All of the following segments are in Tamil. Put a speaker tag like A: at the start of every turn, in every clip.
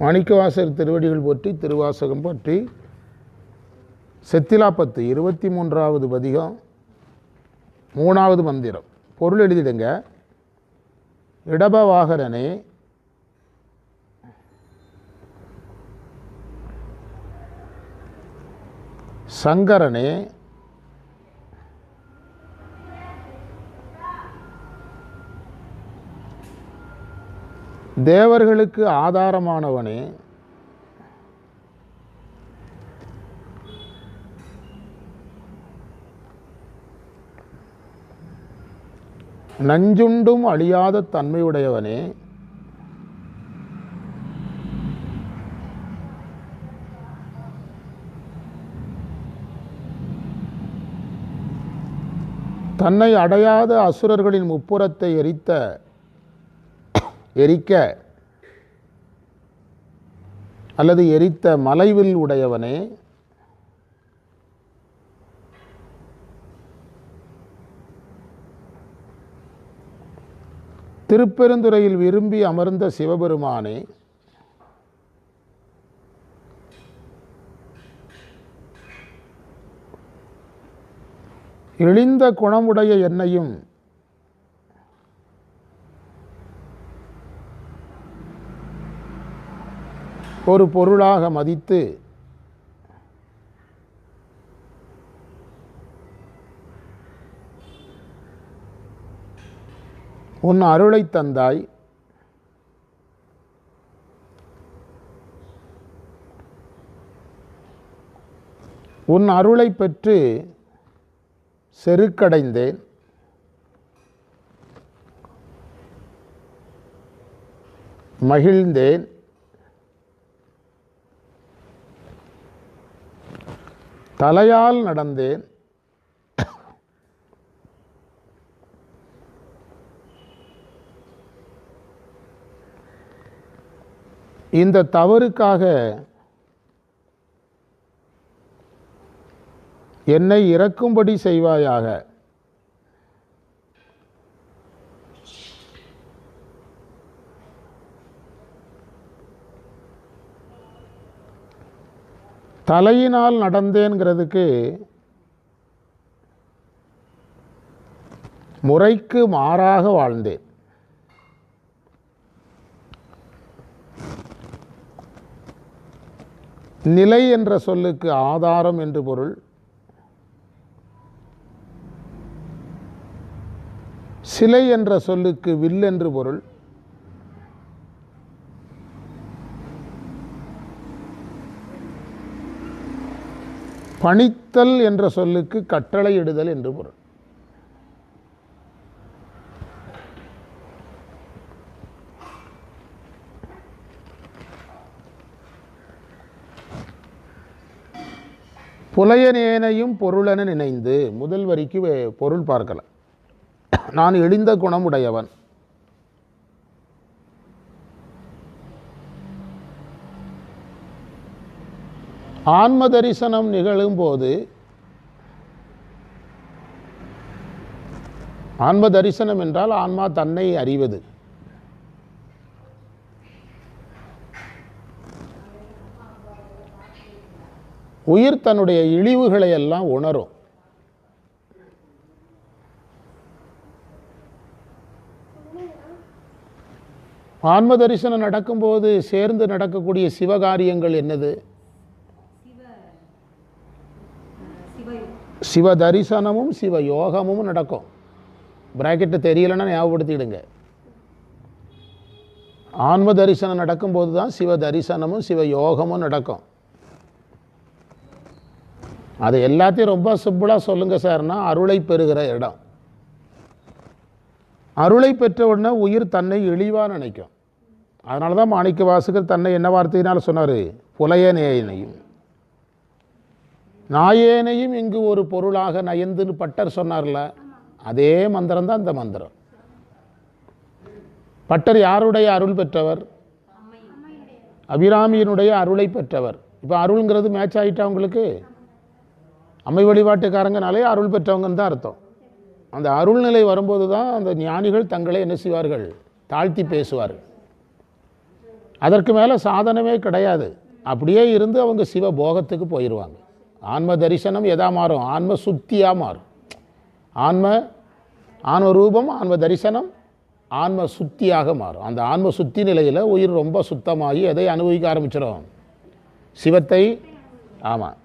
A: மாணிக்கவாசர் திருவடிகள் போற்றி திருவாசகம் போற்றி. செத்திலாப்பத்து இருபத்தி மூன்றாவது பதிகம் மூணாவது மந்திரம். பொருள் எழுதிடுங்க. இடபவாகரனே சங்கரனே தேவர்களுக்கு ஆதாரமானவனே. நஞ்சுண்டும் அழியாத தன்மையுடையவனே. தன்னை அடையாத அசுரர்களின் முப்புறத்தை எரித்த எரிக்க அல்லது எரித்த மலைவில் உடையவனே. திருப்பெருந்துறையில் விரும்பி அமர்ந்த சிவபெருமானே. இழிந்த குணமுடைய என்னையும் ஒரு பொருளாக மதித்து உன் அருளை தந்தாய். உன் அருளை பெற்று செருக்கடைந்தேன். மகிழ்ந்தேன். தலையால் நடந்தேன். இந்த தவறுக்காக என்னை இறக்கும்படி செய்வாயாக. தலையினால் நடந்தேங்கிறதுக்கு முறைக்கு மாறாக வாழ்ந்தேன். நிலை என்ற சொல்லுக்கு ஆதாரம் என்று பொருள் சிலை என்ற சொல்லுக்கு வில் என்று பொருள் பணித்தல் என்ற சொல்லுக்கு கட்டளையிடுதல் என்று பொருள். புலையனேனையும் பொருளென நினைந்து முதல் வரிக்கு பொருள் பார்க்கல நான் எழுந்த குணமுடையவன். ஆன்ம தரிசனம் நிகழும்போது ஆன்ம தரிசனம் என்றால் ஆன்மா தன்னை அறிவது. உயிர் தன்னுடைய இழிவுகளை எல்லாம் உணரும். ஆன்ம தரிசனம் நடக்கும்போது சேர்ந்து நடக்கக்கூடிய சிவகாரியங்கள் என்னது? சிவ தரிசனமும் சிவ யோகமும் நடக்கும். பிராக்கெட்டு தெரியலைன்னா ஞாபகப்படுத்திடுங்க. ஆன்ம தரிசனம் நடக்கும்போது தான் சிவ தரிசனமும் சிவ யோகமும் நடக்கும். அது எல்லாத்தையும் ரொம்ப சிம்பிளாக சொல்லுங்கள் சார்னா அருளை பெறுகிற இடம். அருளை பெற்ற உடனே உயிர் தன்னை இழிவாக நினைக்கும். அதனால தான் மாணிக்க வாசகர் தன்னை என்ன வார்த்தையினால் சொன்னார்? புலையனேயும் இங்கு ஒரு பொருளாக நயந்துன்னு பட்டர் சொன்னார்ல அதே மந்திரம் தான் இந்த மந்திரம். பட்டர் யாருடைய அருள் பெற்றவர்? அபிராமியினுடைய அருளை பெற்றவர். இப்போ அருள்ங்கிறது மேட்ச் ஆகிட்டா உங்களுக்கு? அம்மை வழிபாட்டுக்காரங்கனாலே அருள் பெற்றவங்கன்னு தான் அர்த்தம். அந்த அருள்நிலை வரும்போது தான் அந்த ஞானிகள் தங்களை என்ன செய்வார்கள்? தாழ்த்தி பேசுவார்கள். அதற்கு மேலே சாதனமே கிடையாது. அப்படியே இருந்து அவங்க சிவ போகத்துக்கு போயிடுவாங்க ஆன்ம தரிசனம் எதா மாறும்? ஆன்ம சுத்தியாக மாறும். ஆன்ம ஆன்ம ரூபம் ஆன்ம தரிசனம் ஆன்ம சுத்தியாக மாறும். அந்த ஆன்ம சுத்தி நிலையில் உயிர் ரொம்ப சுத்தமாகி எதை அனுபவிக்க ஆரம்பிச்சிடும்? சிவத்தை ஆமாம்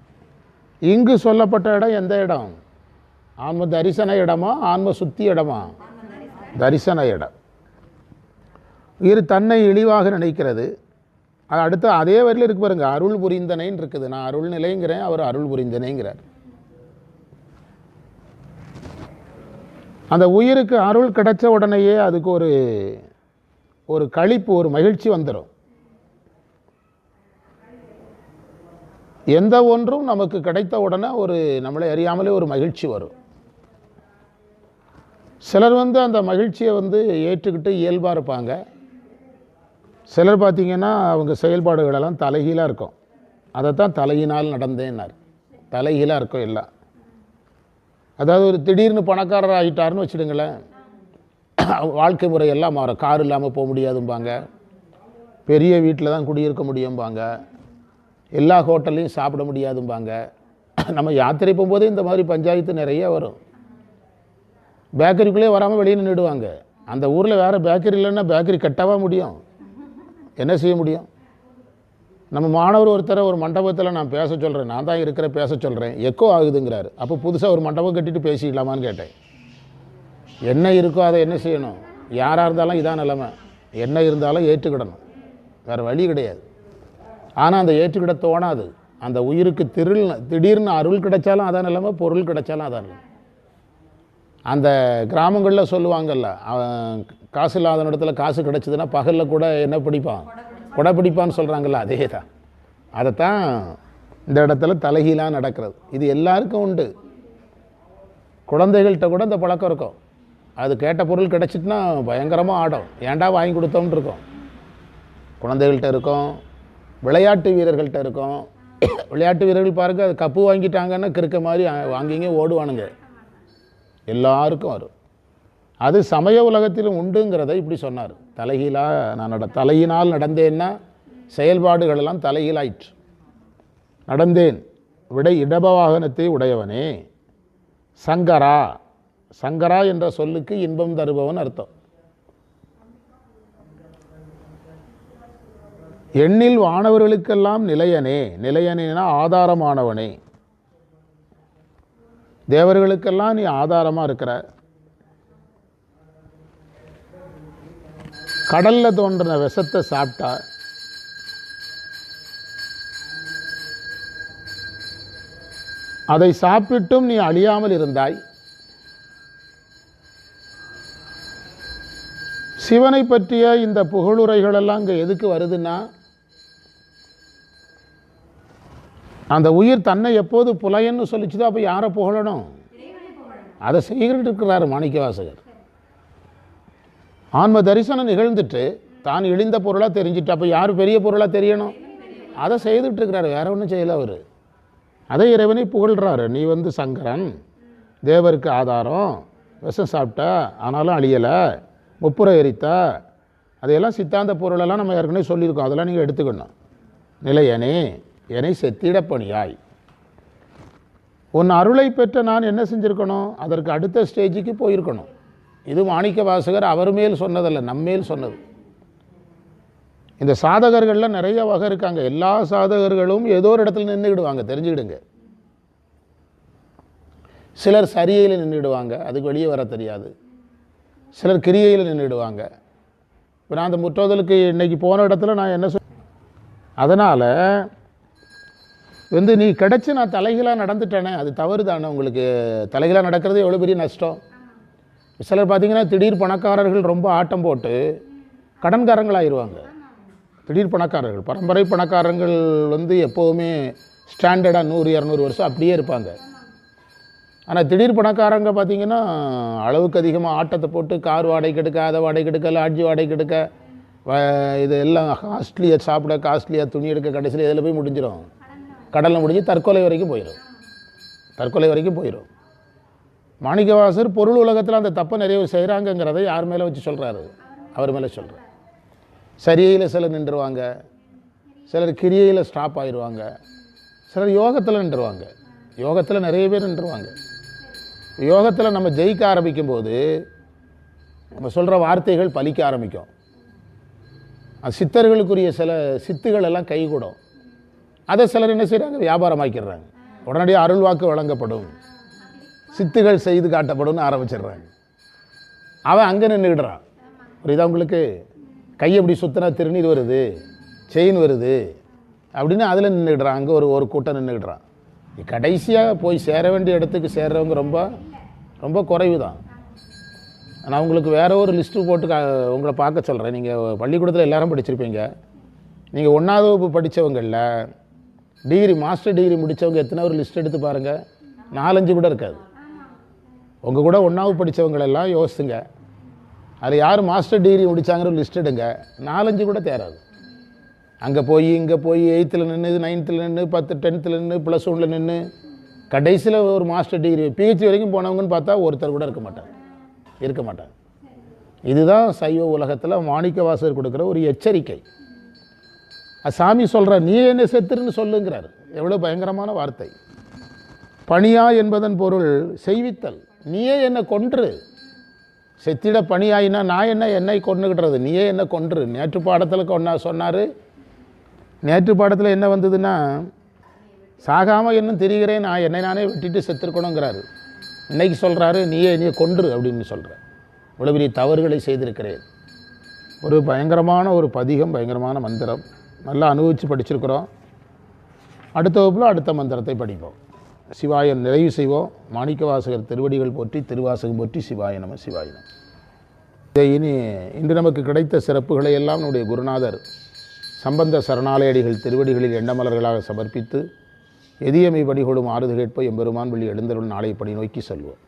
A: இங்கு சொல்லப்பட்ட இடம் எந்த இடம்? ஆன்ம தரிசன இடமா ஆன்ம சுத்தி இடமா? தரிசன இடம். உயிர் தன்னை இழிவாக நினைக்கிறது. அது அடுத்து அதே வரையில் இருக்கு பாருங்க அருள் புரிந்தனைன்னு இருக்குது. நான் அருள் நிலைங்கிறேன் அவர் அருள் புரிந்தனைங்கிறார். அந்த உயிருக்கு அருள் கிடைச்ச உடனேயே அதுக்கு ஒரு ஒரு களிப்பு ஒரு மகிழ்ச்சி வந்துடும் எந்த ஒன்றும் நமக்கு கிடைத்த உடனே ஒரு நம்மளை அறியாமலே ஒரு மகிழ்ச்சி வரும். சிலர் வந்து அந்த மகிழ்ச்சியை வந்து ஏற்றுக்கிட்டு இயல்பாக இருப்பாங்க. சிலர் பார்த்தீங்கன்னா அவங்க செயல்பாடுகளெல்லாம் தலைகீழாக இருக்கும். அதைத்தான் தலையினால் நடந்தேன்னார். தலைகீழாக இருக்கும் எல்லாம். அதாவது ஒரு திடீர்னு பணக்காரர் ஆகிட்டாருன்னு வச்சுடுங்களேன். வாழ்க்கை முறை எல்லாம் மாறும். கார் இல்லாமல் போக முடியாதும்பாங்க. பெரிய வீட்டில் தான் குடியிருக்க முடியும்பாங்க. எல்லா ஹோட்டல்லையும் சாப்பிட முடியாதும்பாங்க. நம்ம யாத்திரை போகும்போதே இந்த மாதிரி பஞ்சாயத்து நிறைய வரும். பேக்கரிக்குள்ளே வராமல் வெளியே நின்றுடுவாங்க. அந்த ஊரில் வேறு பேக்கரி இல்லைன்னா பேக்கரி கட்டவா முடியும். என்ன செய்ய முடியும்? நம்ம மாணவர் ஒருத்தரை ஒரு மண்டபத்தில் நான் பேச சொல்கிறேன் நான் தான் இருக்கிற பேச சொல்கிறேன் எக்கோ ஆகுதுங்கிறாரு. அப்போ புதுசாக ஒரு மண்டபம் கட்டிட்டு பேசிக்கலாமான்னு கேட்டேன். என்ன இருக்கோ அதை என்ன செய்யணும்? யாராக இருந்தாலும் இதான் நிலைமை. என்ன இருந்தாலும் ஏற்றுக்கிடணும். வேறு வழி கிடையாது. ஆனால் அந்த ஏற்றுக்கிட தோணாது. அந்த உயிருக்கு திரில் திடீர்னு அருள் கிடைச்சாலும் அதான் நிலைமை பொருள் கிடைச்சாலும் அதான் நிலைமை. அந்த கிராமங்களில் சொல்லுவாங்கல்ல அவன் காசு இல்லாத இடத்துல காசு கிடச்சிதுன்னா பகலில் கூட என்ன பிடிப்பான்? கொடை பிடிப்பான்னு சொல்கிறாங்கல்ல அதே தான் அதைத்தான் இந்த இடத்துல தலைகீழாக நடக்கிறது. இது எல்லாருக்கும் உண்டு. குழந்தைகள்கிட்ட கூட இந்த பழக்கம் இருக்கும். அது கேட்ட பொருள் கிடச்சிட்டுனா பயங்கரமாக ஆடும். ஏன்டா வாங்கி கொடுத்தோம்னு இருக்கும். குழந்தைகள்கிட்ட இருக்கும் விளையாட்டு வீரர்கள்ட்ட இருக்கும். விளையாட்டு வீரர்கள் பாருங்க அது கப்பு வாங்கிட்டாங்கன்னா கிறுக்க மாதிரி வாங்கிங்க ஓடுவானுங்க. எல்லாருக்கும் வரும். அது சமய உலகத்திலும் உண்டுங்கிறதை இப்படி சொன்னார். தலைகீழாக நான் நட தலையினால் நடந்தேன்னா செயல்பாடுகளெல்லாம் தலைகீழாயிற்று. நடந்தேன். விடை இடபவாகனத்தை உடையவனே. சங்கரா. சங்கரா என்ற சொல்லுக்கு இன்பம் தருபவன் அர்த்தம். எண்ணில் வானவர்களுக்கெல்லாம் நிலையனே. நிலையனேனா ஆதாரமானவனே. தேவர்களுக்கெல்லாம் நீ ஆதாரமாக இருக்கிற. கடலில் தோன்றின விஷத்தை சாப்பிட்டா அதை சாப்பிட்டும் நீ அழியாமல் இருந்தாய். சிவனை பற்றிய இந்த புகழுரைகள் எல்லாம் இங்கே எதுக்கு வருதுன்னா அந்த உயிர் தன்னை எப்போது புலையன்னு சொல்லிச்சுதோ அப்போ யாரை புகழணும்? அதை செய்கிட்டு இருக்கிறாரு மாணிக்கவாசகர். ஆன்ம தரிசனம் நிகழ்ந்துட்டு தான் இழிந்த பொருளாக தெரிஞ்சிட்டு அப்போ யார் பெரிய பொருளாக தெரியணும்? அதை செய்துட்டு இருக்கிறாரு வேற ஒன்றும் செய்யலை அவர். அதை இறைவனை புகழ்கிறாரு நீ வந்து சங்கரன் தேவருக்கு ஆதாரம் விஷம் சாப்பிட்ட ஆனாலும் அழியலை முப்புரை எரித்த அதையெல்லாம் சித்தாந்த பொருளெல்லாம் நம்ம ஏற்கனவே சொல்லியிருக்கோம் அதெல்லாம் நீங்கள் எடுத்துக்கணும். நிலையனே என்னை செத்திடப்பணியாய். உன் அருளை பெற்ற நான் என்ன செஞ்சுருக்கணும்? அதற்கு அடுத்த ஸ்டேஜுக்கு போயிருக்கணும். இது மாணிக்க வாசகர் அவர் மேல் சொன்னதல்ல நம்மேல் சொன்னது. இந்த சாதகர்களில் நிறைய வகை இருக்காங்க. எல்லா சாதகர்களும் ஏதோ ஒரு இடத்துல நின்றுக்கிடுவாங்க தெரிஞ்சுக்கிடுங்க. சிலர் சரியையில் நின்றுடுவாங்க அதுக்கு வெளியே வர தெரியாது. சிலர் கிரியையில் நின்றுடுவாங்க இப்போ நான் அந்த முற்றோதலுக்கு இன்னைக்கு போன இடத்துல நான் என்ன சொல் அதனால் வந்து நீ கிடச்சி நான் தலைகீழாக நடந்துட்டேனே அது தவறு தானே உங்களுக்கு? தலைகளாக நடக்கிறது எவ்வளோ பெரிய நஷ்டம்? சிலர் பார்த்தீங்கன்னா திடீர் பணக்காரர்கள் ரொம்ப ஆட்டம் போட்டு கடன்காரங்களாகிடுவாங்க திடீர் பணக்காரர்கள் பரம்பரை பணக்காரங்கள் வந்து எப்போவுமே ஸ்டாண்டர்டாக நூறு இரநூறு வருஷம் அப்படியே இருப்பாங்க. ஆனால் திடீர் பணக்காரங்க பார்த்தீங்கன்னா அளவுக்கு அதிகமாக ஆட்டத்தை போட்டு கார் வாடகைக்கு எடுக்க அதை வாடகைக்கு எடுக்க லாட்ஜி வாடகைக்கு எடுக்க வ- இது எல்லாம் காஸ்ட்லியாக சாப்பிட காஸ்ட்லியாக துணி எடுக்க கடைசியில் இதில் போய் முடிஞ்சிடும்? கடலில் முடிஞ்சு தற்கொலை வரைக்கும் போயிடும் தற்கொலை வரைக்கும் போயிடும் மாணிக்கவாசர் பொருள் உலகத்தில் அந்த தப்பை நிறைவு பேர் செய்கிறாங்கங்கிறத யார் மேலே வச்சு சொல்கிறாரு அவர் மேலே சொல்கிறார் சரியையில் சிலர் நின்றுவாங்க சிலர் கிரியையில் ஸ்டாப் ஆயிடுவாங்க சிலர் யோகத்தில் நின்றுவாங்க யோகத்தில் நிறைய பேர் நின்றுவாங்க யோகத்தில் நம்ம ஜெயிக்க ஆரம்பிக்கும் போது நம்ம சொல்கிற வார்த்தைகள் பலிக்க ஆரம்பிக்கும். சித்தர்களுக்குரிய சில சித்துகள் எல்லாம் கைகூடும். அதை சிலர் என்ன செய்கிறாங்க வியாபாரமாக்கிடுறாங்க. உடனடியாக அருள்வாக்கு வழங்கப்படும். சித்துகள் செய்து காட்டப்படும்னு ஆரம்பிச்சிடுறாங்க. அவன் அங்கே நின்றுக்கிடுறான் புரியுதா உங்களுக்கு? கை எப்படி சுத்தினா திருநீர் வருது செயின் வருது அப்படின்னு அதில் நின்றுக்கிடுறான் அங்கே ஒரு ஒரு கூட்டம் நின்றுக்கிடுறான் கடைசியாக போய் சேர வேண்டிய இடத்துக்கு சேர்றவங்க ரொம்ப ரொம்ப குறைவு தான் நான் உங்களுக்கு வேற ஒரு லிஸ்ட்டு போட்டு கா உங்களை பார்க்க சொல்கிறேன் நீங்கள் பள்ளிக்கூடத்தில் எல்லாரும் படிச்சிருப்பீங்க. நீங்கள் ஒன்றாவது வகுப்பு படித்தவங்களில் டிகிரி மாஸ்டர் டிகிரி முடித்தவங்க எத்தனை ஒரு லிஸ்ட் எடுத்து பாருங்கள் நாலஞ்சு கூட இருக்காது. உங்கள் கூட ஒன்றாவது படித்தவங்களெல்லாம் யோசிச்சுங்க. அதில் யார் மாஸ்டர் டிகிரி முடித்தாங்கிற லிஸ்ட் எடுங்க. நாலஞ்சு கூட தேராது. அங்கே போய் இங்கே போய் எயித்தில் நின்று நைன்த்தில் நின்று பத்து டென்த்தில் நின்று ப்ளஸ் ஒனில் நின்று கடைசியில் ஒரு மாஸ்டர் டிகிரி பிஹெச்டி வரைக்கும் போனவங்கன்னு பார்த்தா ஒருத்தர் கூட இருக்க மாட்டாங்க இருக்க மாட்டாங்க இதுதான் சைவ உலகத்தில் மாணிக்கவாசகர் கொடுக்குற ஒரு எச்சரிக்கை. சாமி சொல்கிற நீ என்ன செத்துருன்னு சொல்லுங்கிறார். எவ்வளோ பயங்கரமான வார்த்தை. பணியா என்பதன் பொருள் செய்வித்தல். நீயே என்னை கொன்று. செத்திட பணியாயினா நான் என்ன என்னை கொண்டுகிட்டுறது நீயே என்ன கொன்று. நேற்று பாடத்தில் கொண்டா சொன்னார். நேற்று பாடத்தில் என்ன வந்ததுன்னா சாகாமல் இன்னும் தெரிகிறேன். நான் என்னை நானே விட்டுட்டு செத்துருக்கணுங்கிறாரு. இன்னைக்கு சொல்கிறாரு நீயே நீ கொன்று அப்படின்னு சொல்கிற இவ்வளோ பெரிய தவறுகளை செய்திருக்கிறேன். ஒரு பயங்கரமான ஒரு பதிகம் பயங்கரமான மந்திரம். நல்லா அனுபவித்து படிச்சிருக்கிறோம். அடுத்த வகுப்பில் அடுத்த மந்திரத்தை படிப்போம். சிவாய நிறைவு செய்வோம். மாணிக்கவாசகர் திருவடிகள் போற்றி திருவாசகம் போற்றி சிவாய நம சிவாய நம. இதை இனி இன்று நமக்கு கிடைத்த சிறப்புகளை எல்லாம் நம்முடைய குருநாதர் சம்பந்த சரணாலயடிகள் திருவடிகளில் எண்ணமலர்களாக சமர்ப்பித்து எதியமை படிகொடும் ஆறுது கேட்ப எம்பெருமான் வழி எழுந்தருள் நாளை பணி நோக்கி செல்வோம்.